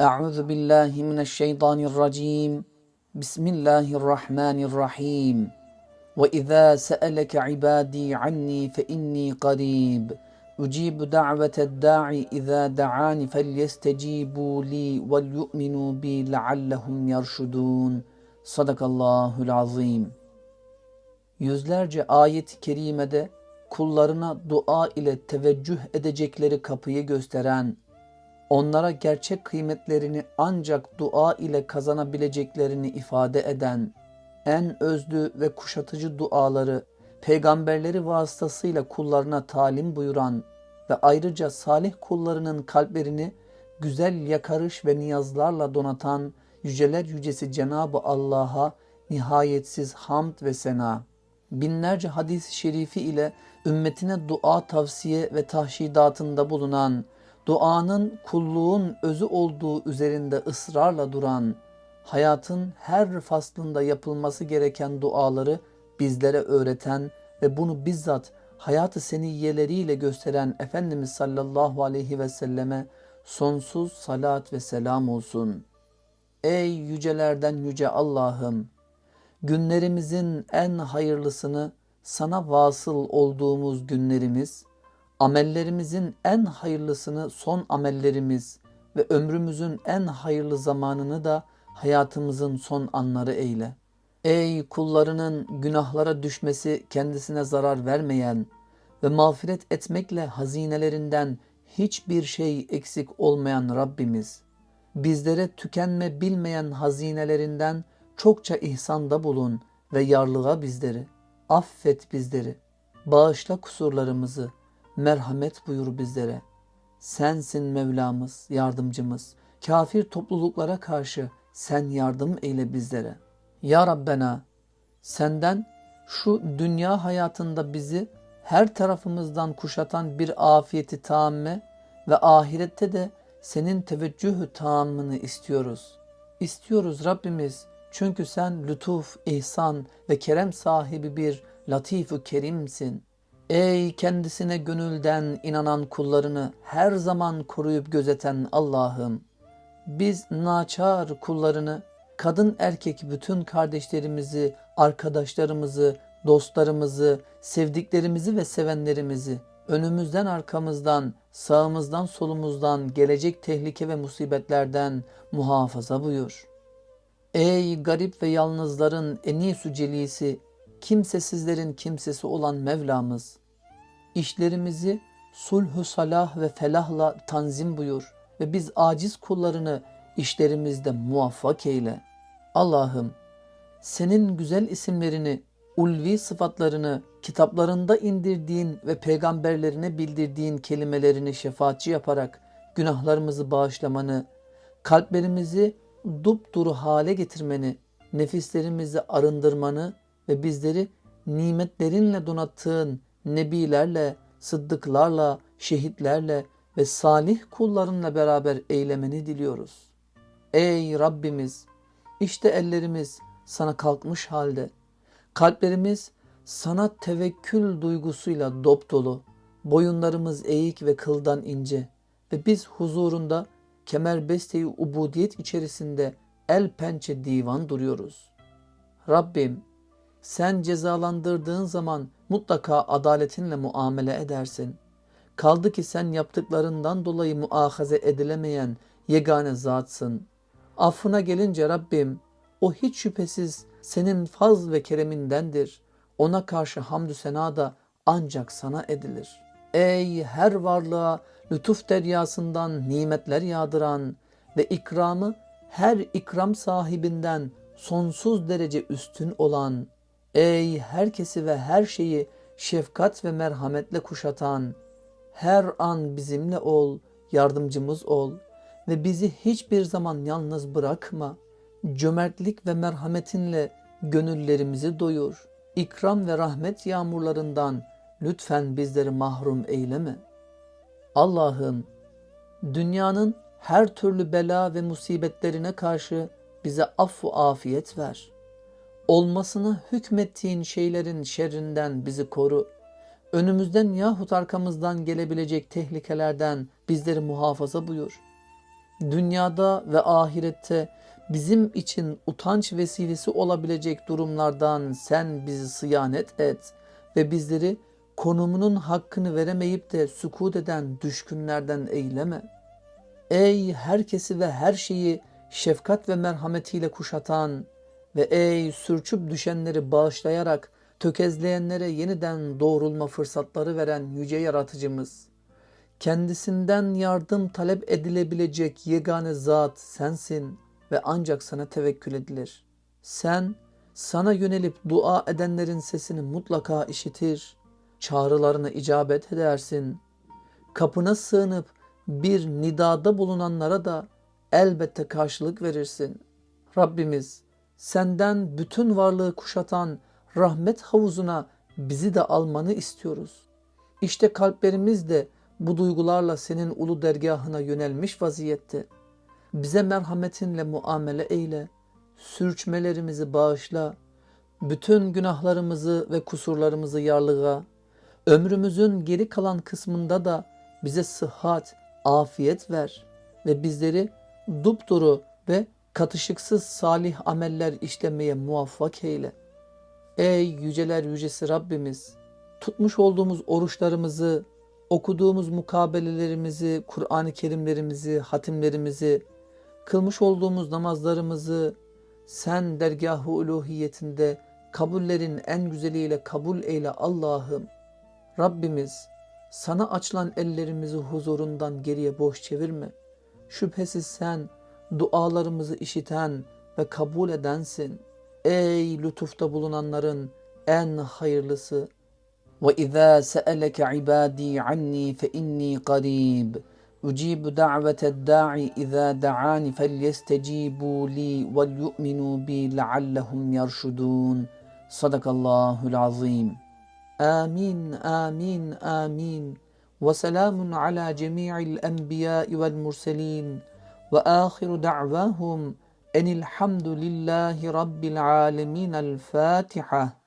أعوذ بالله من الشيطان الرجيم بسم الله الرحمن الرحيم وإذا سألك عبادي عني فإني قريب أجيب دعوة الداعي إذا دعاني فليستجيبوا لي وليؤمنوا بي لعلهم يرشدون صدق الله العظيم Yüzlerce ayet-i kerimede kullarına dua ile teveccüh edecekleri kapıyı gösteren, onlara gerçek kıymetlerini ancak dua ile kazanabileceklerini ifade eden, en özlü ve kuşatıcı duaları peygamberleri vasıtasıyla kullarına talim buyuran ve ayrıca salih kullarının kalplerini güzel yakarış ve niyazlarla donatan yüceler yücesi Cenab-ı Allah'a nihayetsiz hamd ve sena. Binlerce hadis-i şerifi ile ümmetine dua tavsiye ve tahşidatında bulunan, duanın kulluğun özü olduğu üzerinde ısrarla duran, hayatın her faslında yapılması gereken duaları bizlere öğreten ve bunu bizzat hayatı seniyyeleriyle gösteren Efendimiz sallallahu aleyhi ve selleme sonsuz salat ve selam olsun. Ey yücelerden yüce Allah'ım! günlerimizin en hayırlısını sana vasıl olduğumuz günlerimiz, amellerimizin en hayırlısını son amellerimiz ve ömrümüzün en hayırlı zamanını da hayatımızın son anları eyle. Ey kullarının günahlara düşmesi kendisine zarar vermeyen ve mağfiret etmekle hazinelerinden hiçbir şey eksik olmayan Rabbimiz, bizlere tükenme bilmeyen hazinelerinden çokça ihsanda bulun ve yarlığa bizleri. Affet bizleri. Bağışla kusurlarımızı. Merhamet buyur bizlere. Sensin Mevlamız, yardımcımız. Kafir topluluklara karşı sen yardım eyle bizlere. Ya Rabbena, senden şu dünya hayatında bizi her tarafımızdan kuşatan bir afiyeti tamme ve ahirette de senin teveccühü tamını istiyoruz. İstiyoruz Rabbimiz çünkü sen lütuf, ihsan ve kerem sahibi bir latif kerimsin. Ey kendisine gönülden inanan kullarını her zaman koruyup gözeten Allah'ım! Biz naçar kullarını, kadın erkek bütün kardeşlerimizi, arkadaşlarımızı, dostlarımızı, sevdiklerimizi ve sevenlerimizi önümüzden arkamızdan, sağımızdan solumuzdan gelecek tehlike ve musibetlerden muhafaza buyur.'' Ey garip ve yalnızların enisu celisi, kimsesizlerin kimsesi olan Mevlamız, işlerimizi sulhu salah ve felahla tanzim buyur ve biz aciz kullarını işlerimizde muvaffak eyle. Allah'ım, senin güzel isimlerini, ulvi sıfatlarını, kitaplarında indirdiğin ve peygamberlerine bildirdiğin kelimelerini şefaatçi yaparak günahlarımızı bağışlamanı, kalplerimizi dupduru hale getirmeni, nefislerimizi arındırmanı ve bizleri nimetlerinle donattığın nebilerle, sıddıklarla, şehitlerle ve salih kullarınla beraber eylemeni diliyoruz. Ey Rabbimiz! işte ellerimiz sana kalkmış halde. Kalplerimiz sana tevekkül duygusuyla dop dolu. Boyunlarımız eğik ve kıldan ince ve biz huzurunda kemerbeste-i ubudiyet içerisinde el pençe divan duruyoruz. Rabbim sen cezalandırdığın zaman mutlaka adaletinle muamele edersin. Kaldı ki sen yaptıklarından dolayı muahaze edilemeyen yegane zatsın. Affına gelince Rabbim o hiç şüphesiz senin faz ve keremindendir. Ona karşı hamdü sena da ancak sana edilir. Ey her varlığa lütuf deryasından nimetler yağdıran ve ikramı her ikram sahibinden sonsuz derece üstün olan, ey herkesi ve her şeyi şefkat ve merhametle kuşatan, her an bizimle ol, yardımcımız ol ve bizi hiçbir zaman yalnız bırakma. Cömertlik ve merhametinle gönüllerimizi doyur. İkram ve rahmet yağmurlarından lütfen bizleri mahrum eyleme.'' Allah'ım dünyanın her türlü bela ve musibetlerine karşı bize affu afiyet ver. Olmasını hükmettiğin şeylerin şerrinden bizi koru. Önümüzden yahut arkamızdan gelebilecek tehlikelerden bizleri muhafaza buyur. dünyada ve ahirette bizim için utanç vesilesi olabilecek durumlardan sen bizi sıyanet et ve bizleri konumunun hakkını veremeyip de sükut eden düşkünlerden eyleme. Ey herkesi ve her şeyi şefkat ve merhametiyle kuşatan ve ey sürçüp düşenleri bağışlayarak tökezleyenlere yeniden doğrulma fırsatları veren yüce yaratıcımız. Kendisinden yardım talep edilebilecek yegane zat sensin ve ancak sana tevekkül edilir. Sen sana yönelip dua edenlerin sesini mutlaka işitir, çağrılarına icabet edersin. Kapına sığınıp bir nidada bulunanlara da elbette karşılık verirsin. Rabbimiz senden bütün varlığı kuşatan rahmet havuzuna bizi de almanı istiyoruz. İşte kalplerimiz de bu duygularla senin ulu dergahına yönelmiş vaziyette. Bize merhametinle muamele eyle, sürçmelerimizi bağışla, bütün günahlarımızı ve kusurlarımızı yarlığa, ömrümüzün geri kalan kısmında da bize sıhhat, afiyet ver ve bizleri dupduru katışıksız salih ameller işlemeye muvaffak eyle. Ey yüceler yücesi Rabbimiz, tutmuş olduğumuz oruçlarımızı, okuduğumuz mukabelelerimizi, Kur'an-ı Kerimlerimizi, hatimlerimizi, kılmış olduğumuz namazlarımızı sen dergah-ı uluhiyetinde kabullerin en güzeliyle kabul eyle Allah'ım. Rabbimiz sana açılan ellerimizi huzurundan geriye boş çevirme. Şüphesiz sen dualarımızı işiten ve kabul edensin. Ey lütufta bulunanların en hayırlısı. وَإِذَا سَأَلَكَ عِبَادِي عَنِّي فَإِنِّي قَرِيبٌ أُجِيبُ دَعْوَةَ الدَّاعِ إِذَا دَعَانِ فَلْيَسْتَجِيبُوا لِي وَلْيُؤْمِنُوا بِي لَعَلَّهُمْ يَرْشُدُونَ صدق الله العظيم آمين آمين آمين وسلام على جميع الأنبياء والمرسلين وآخر دعواهم أن الحمد لله رب العالمين الفاتحة.